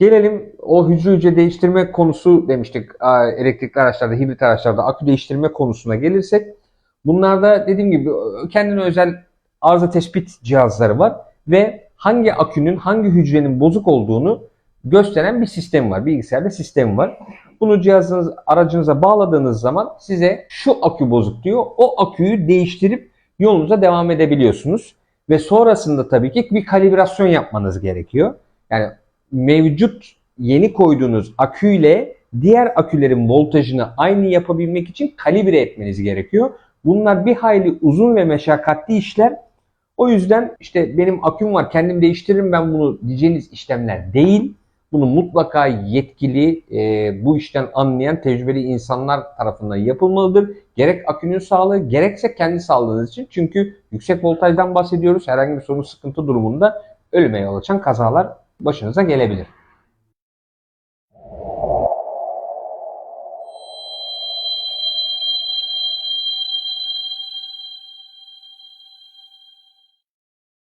Gelelim o hücre hücre değiştirme konusu demiştik elektrikli araçlarda, hibrit araçlarda akü değiştirme konusuna gelirsek bunlarda dediğim gibi kendine özel arıza tespit cihazları var ve hangi akünün hangi hücrenin bozuk olduğunu gösteren bir sistem var. Bilgisayarda sistem var. Bunu cihazınız aracınıza bağladığınız zaman size şu akü bozuk diyor. O aküyü değiştirip yolunuza devam edebiliyorsunuz. Ve sonrasında tabii ki bir kalibrasyon yapmanız gerekiyor. Yani mevcut yeni koyduğunuz aküyle diğer akülerin voltajını aynı yapabilmek için kalibre etmeniz gerekiyor. Bunlar bir hayli uzun ve meşakkatli işler. O yüzden işte benim aküm var kendim değiştiririm ben bunu diyeceğiniz işlemler değil. Bunu mutlaka yetkili, e, bu işten anlayan tecrübeli insanlar tarafından yapılmalıdır. Gerek akünün sağlığı gerekse kendi sağlığınız için. Çünkü yüksek voltajdan bahsediyoruz. Herhangi bir sorun sıkıntı durumunda ölüme yol açan kazalar başınıza gelebilir.